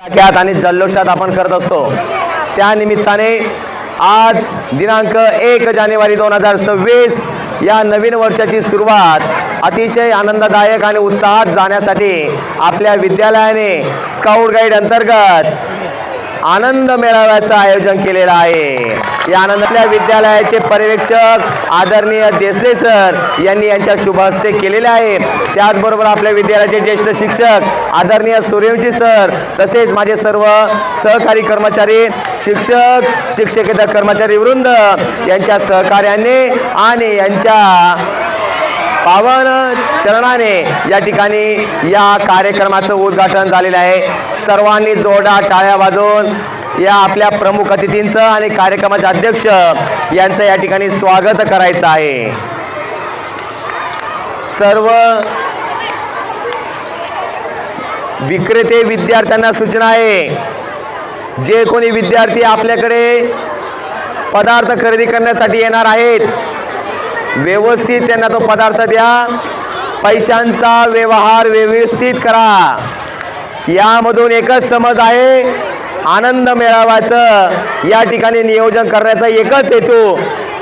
टाक्यात आणि जल्लोषात आपण करत असतो. त्या निमित्ताने आज दिनांक एक जानेवारी दोन हजार सव्वीस या नवीन वर्षाची सुरुवात अतिशय आनंददायक आणि उत्साहात जाण्यासाठी आपल्या विद्यालयाने स्काउट गाईड अंतर्गत आनंद मेळाव्याचं आयोजन केलेलं आहे. या आनंदातल्या विद्यालयाचे पर्यवेक्षक आदरणीय देसले सर यांनी यांच्या शुभ हस्ते केलेले आहे. त्याचबरोबर आपल्या विद्यालयाचे ज्येष्ठ शिक्षक आदरणीय सूर्यवंशी सर तसेच माझे सर्व सहकारी कर्मचारी शिक्षक शिक्षकेतर कर्मचारी वृंद यांच्या सहकार्याने आणि यांच्या पावन चरणाने या ठिकाणी या कार्यक्रमाचं उद्घाटन झालेलं आहे. सर्वांनी जोरदार टाळ्या वाजवून या आपल्या प्रमुख अतिथींचं आणि कार्यक्रमाचे अध्यक्ष यांचं या ठिकाणी स्वागत करायचं आहे. सर्व विक्रेते विद्यार्थ्यांना सूचना आहे. जे कोणी विद्यार्थी आपल्याकडे पदार्थ खरेदी करण्यासाठी येणार आहेत व्यवस्थित त्यांना तो पदार्थ द्या. पैशांचा व्यवहार व्यवस्थित करा. यामधून एकच समज आहे आनंद मेळाव्याचं. या ठिकाणी नियोजन करण्याचा एकच हेतू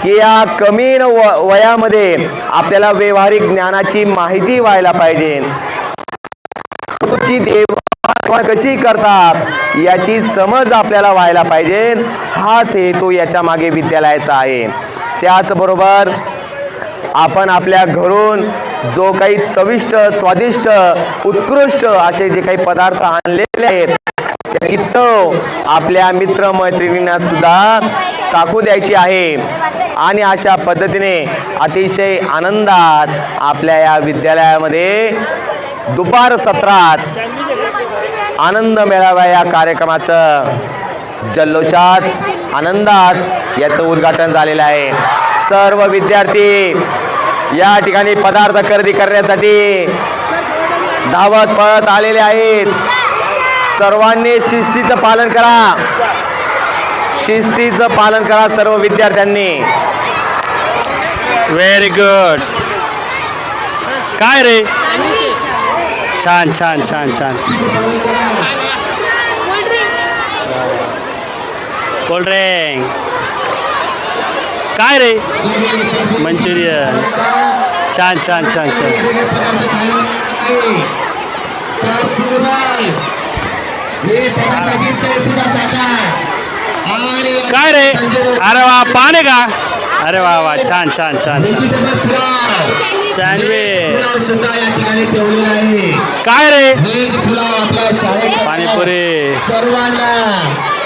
की या कमी व वयामध्ये आपल्याला व्यावहारिक ज्ञानाची माहिती व्हायला पाहिजे. कशी करतात याची समज आपल्याला व्हायला पाहिजे. हाच हेतू याच्या मागे विद्यालयाचा आहे. त्याचबरोबर आपण आपल्या घरून जो काही चविष्ट स्वादिष्ट उत्कृष्ट असे जे काही पदार्थ आणलेले आहेत त्याची चव आपल्या मित्रमैत्रिणींना सुद्धा चाखू द्यायची आहे. आणि अशा पद्धतीने अतिशय आनंदात आपल्या या विद्यालयामध्ये दुपार सत्रात आनंद मेळावा या कार्यक्रमाचं जल्लोषात आनंदात याचं उद्घाटन झालेलं आहे. सर्व विद्यार्थी या ठिकाणी पदार्थ खरेदी करण्यासाठी धावत पळत आलेले आहेत. सर्वांनी शिस्तीचं पालन करा. शिस्तीचं पालन करा सर्व विद्यार्थ्यांनी. व्हेरी गुड काय रे? छान छान छान छान. कोल्ड्रिंक काय रे? मंचुरियन. छान छान छान छान. काय रे? अरे वा पान का? अरे वा वा छान छान छान छान. सँडविच सुद्धा या ठिकाणी ठेवलेला आहे काय रे? पाणीपुरी. सर्वांना.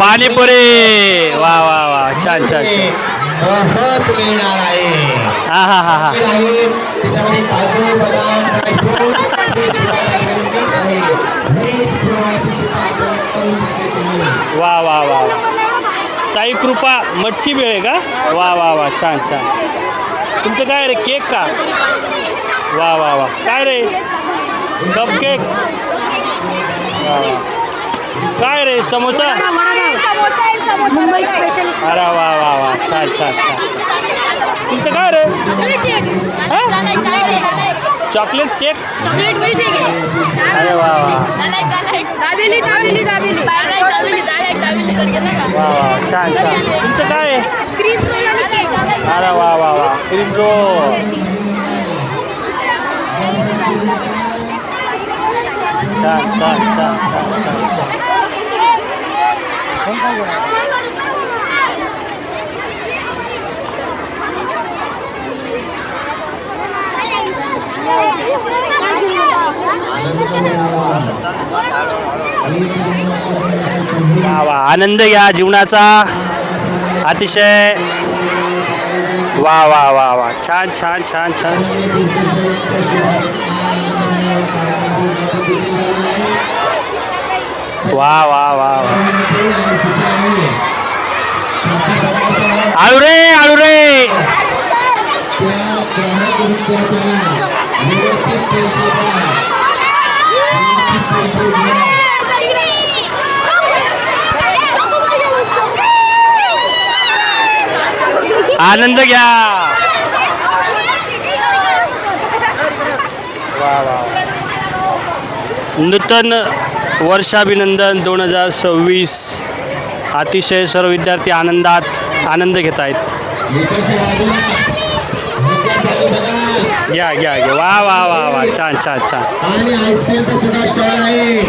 पाणीपुरी. वा वा वा छान छान छान. मोफत मिळणार आहे. हा हा हा हा. त्याच्यामध्ये काजू बदाम. वा वा वा साई कृपा मटकी आहे का? वा वा वा छान छान. तुमचं काय रे केक का? वा वा वा. काय रे? Cup cake? काय रे समोसा? मुंबई स्पेशल अरे वा वा वा. छान छान छान. तुमचं काय रे? चॉकलेट शेक. चॉकलेट मिळते अरे वा वा. दाबेली दाबेली दाबेली. वा वा छान छान. तुमचं काय? आहे क्रीम रोल आणि केक अरे वा वा वा. क्रीम रोल छान छान छान छान छान. वा वा. आनंद घ्या जीवनाचा. अतिशय. वा वा वा वा. छान छान छान छान. वा वा वा आळू रे आळू रे. आनंद घ्या. वा वा. नूतन वर्षाभिनंदन दोन हजार सव्वीस. अतिशय सर्व विद्यार्थी आनंदात आनंद घेत आहेत. घ्या घ्या घ्या. वा वा वा वा. छान छान छान. आणि आईस्क्रीमचा सुद्धा स्टॉल आहे.